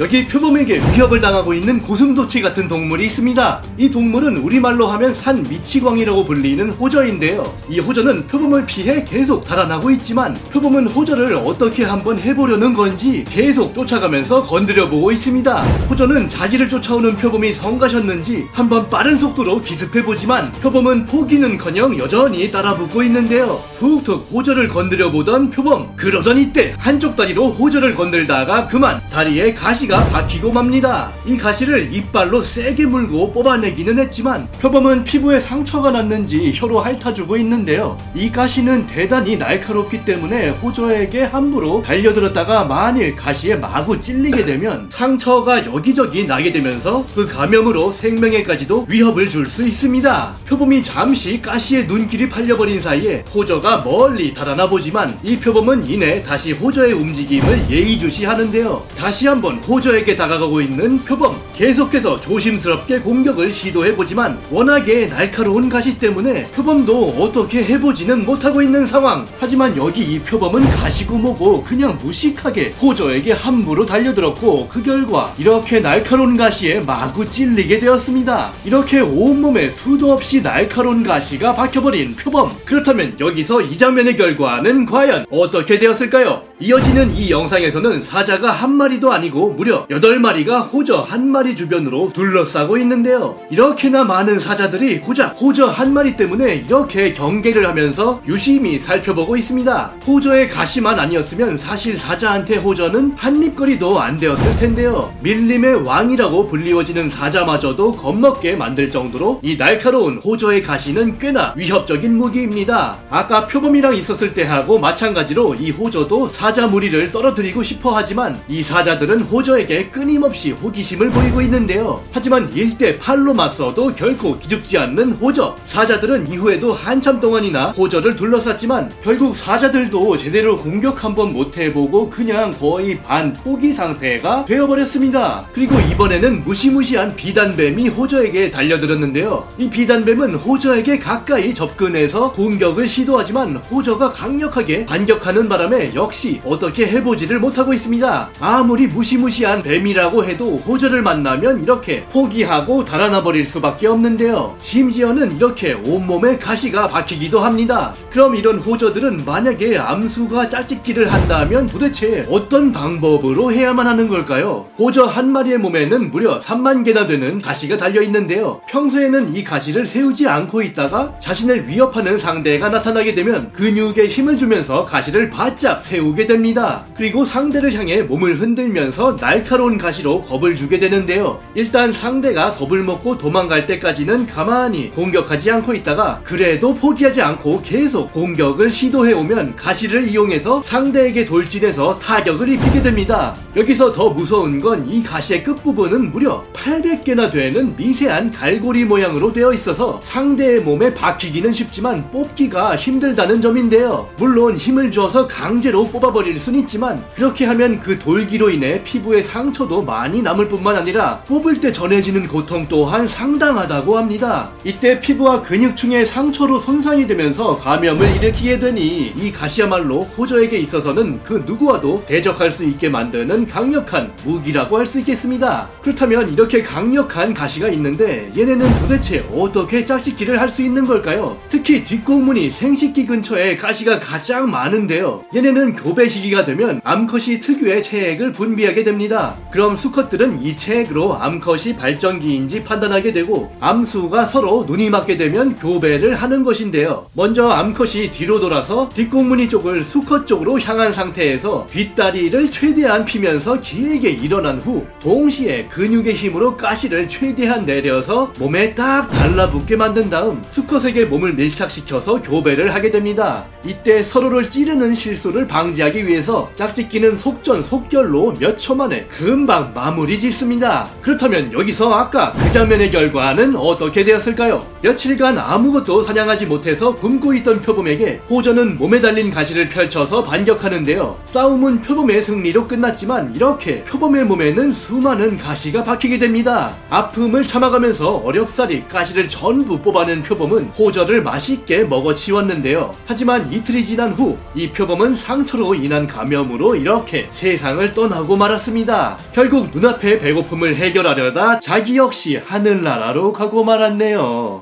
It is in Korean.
여기 표범에게 위협을 당하고 있는 고슴도치 같은 동물이 있습니다. 이 동물은 우리말로 하면 산 미치광이라고 불리는 호저인데요. 이 호저는 표범을 피해 계속 달아나고 있지만 표범은 호저를 어떻게 한번 해보려는 건지 계속 쫓아가면서 건드려보고 있습니다. 호저는 자기를 쫓아오는 표범이 성가셨는지 한번 빠른 속도로 기습해보지만 표범은 포기는커녕 여전히 따라붙고 있는데요. 툭툭 호저를 건드려보던 표범 그러던 이때 한쪽 다리로 호저를 건들다가 그만 다리에 가시 가 박히고 맙니다. 이 가시를 이빨로 세게 물고 뽑아내기는 했지만 표범은 피부에 상처가 났는지 혀로 핥아주고 있는데요. 이 가시는 대단히 날카롭기 때문에 호저에게 함부로 달려들었다가 만일 가시에 마구 찔리게 되면 상처가 여기저기 나게 되면서 그 감염으로 생명에까지도 위협을 줄 수 있습니다. 표범이 잠시 가시의 눈길이 팔려버린 사이에 호저가 멀리 달아나 보지만 이 표범은 이내 다시 호저의 움직임을 예의주시하는데요. 다시 한번 호 저에게 다가가고 있는 표범 계속해서 조심스럽게 공격을 시도해보지만 워낙에 날카로운 가시 때문에 표범도 어떻게 해보지는 못하고 있는 상황. 하지만 여기 이 표범은 가시구모고 그냥 무식하게 호저에게 함부로 달려들었고 그 결과 이렇게 날카로운 가시에 마구 찔리게 되었습니다. 이렇게 온몸에 수도 없이 날카로운 가시가 박혀버린 표범. 그렇다면 여기서 이 장면의 결과는 과연 어떻게 되었을까요? 이어지는 이 영상에서는 사자가 한 마리도 아니고 무려 8마리가 호저 한 마리 주변으로 둘러싸고 있는데요. 이렇게나 많은 사자들이 고작 호저 한 마리 때문에 이렇게 경계를 하면서 유심히 살펴보고 있습니다. 호저의 가시만 아니었으면 사실 사자한테 호저는 한입거리도 안 되었을 텐데요. 밀림의 왕이라고 불리워지는 사자마저도 겁먹게 만들 정도로 이 날카로운 호저의 가시는 꽤나 위협적인 무기입니다. 아까 표범이랑 있었을 때하고 마찬가지로 이 호저도 사자 무리를 떨어뜨리고 싶어 하지만 이 사자들은 호저에게 끊임없이 호기심을 보이고 있는데요. 하지만 1대 8로 맞서도 결코 기죽지 않는 호저. 사자들은 이후에도 한참 동안이나 호저를 둘러쌌지만 결국 사자들도 제대로 공격 한번 못 해보고 그냥 거의 반 포기 상태가 되어버렸습니다. 그리고 이번에는 무시무시한 비단뱀이 호저에게 달려들었는데요. 이 비단뱀은 호저에게 가까이 접근해서 공격을 시도하지만 호저가 강력하게 반격하는 바람에 역시 어떻게 해보지를 못하고 있습니다. 아무리 무시무시한 뱀이라고 해도 호저를 만나면 이렇게 포기하고 달아나 버릴 수밖에 없는데요. 심지어는 이렇게 온몸에 가시가 박히기도 합니다. 그럼 이런 호저들은 만약에 암수가 짤찍기를 한다면 도대체 어떤 방법으로 해야만 하는 걸까요? 호저 한 마리의 몸에는 무려 3만 개나 되는 가시가 달려 있는데요. 평소에는 이 가시를 세우지 않고 있다가 자신을 위협하는 상대가 나타나게 되면 근육에 힘을 주면서 가시를 바짝 세우게 됩니다. 그리고 상대를 향해 몸을 흔들면서 날카로운 가시로 겁을 주게 되는데요. 일단 상대가 겁을 먹고 도망갈 때까지는 가만히 공격하지 않고 있다가 그래도 포기하지 않고 계속 공격을 시도해 오면 가시를 이용해서 상대에게 돌진해서 타격을 입히게 됩니다. 여기서 더 무서운 건 이 가시의 끝부분은 무려 800개나 되는 미세한 갈고리 모양으로 되어 있어서 상대의 몸에 박히기는 쉽지만 뽑기가 힘들다는 점인데요. 물론 힘을 줘서 강제로 뽑아 버릴 순 있지만 그렇게 하면 그 돌기로 인해 피부에 상처도 많이 남을 뿐만 아니라 뽑을 때 전해지는 고통 또한 상당하다고 합니다. 이때 피부와 근육층의 상처로 손상이 되면서 감염을 일으키게 되니 이 가시야말로 호저에게 있어서는 그 누구와도 대적할 수 있게 만드는 강력한 무기라고 할 수 있겠습니다. 그렇다면 이렇게 강력한 가시가 있는데 얘네는 도대체 어떻게 짝짓기를 할 수 있는 걸까요? 특히 뒷공문이 생식기 근처에 가시가 가장 많은데요. 얘네는 교배 시기가 되면 암컷이 특유의 체액을 분비하게 됩니다. 그럼 수컷들은 이 체액으로 암컷이 발전기인지 판단하게 되고 암수가 서로 눈이 맞게 되면 교배를 하는 것인데요. 먼저 암컷이 뒤로 돌아서 뒷공문이 쪽을 수컷 쪽으로 향한 상태에서 뒷다리를 최대한 피면서 길게 일어난 후 동시에 근육의 힘으로 가시를 최대한 내려서 몸에 딱 달라붙게 만든 다음 수컷에게 몸을 밀착시켜서 교배를 하게 됩니다. 이때 서로를 찌르는 실수를 방지하기 위해서 짝짓기는 속전 속결로 몇 초 만에 금방 마무리 짓습니다. 그렇다면 여기서 아까 그 장면의 결과는 어떻게 되었을까요? 며칠간 아무것도 사냥하지 못해서 굶고 있던 표범에게 호전은 몸에 달린 가시를 펼쳐서 반격하는데요. 싸움은 표범의 승리로 끝났지만 이렇게 표범의 몸에는 수많은 가시가 박히게 됩니다. 아픔을 참아가면서 어렵사리 가시를 전부 뽑아낸 표범은 호저를 맛있게 먹어 치웠는데요. 하지만 이틀이 지난 후 이 표범은 상처로 인한 감염으로 이렇게 세상을 떠나고 말았습니다. 결국 눈앞의 배고픔을 해결하려다 자기 역시 하늘나라로 가고 말았네요.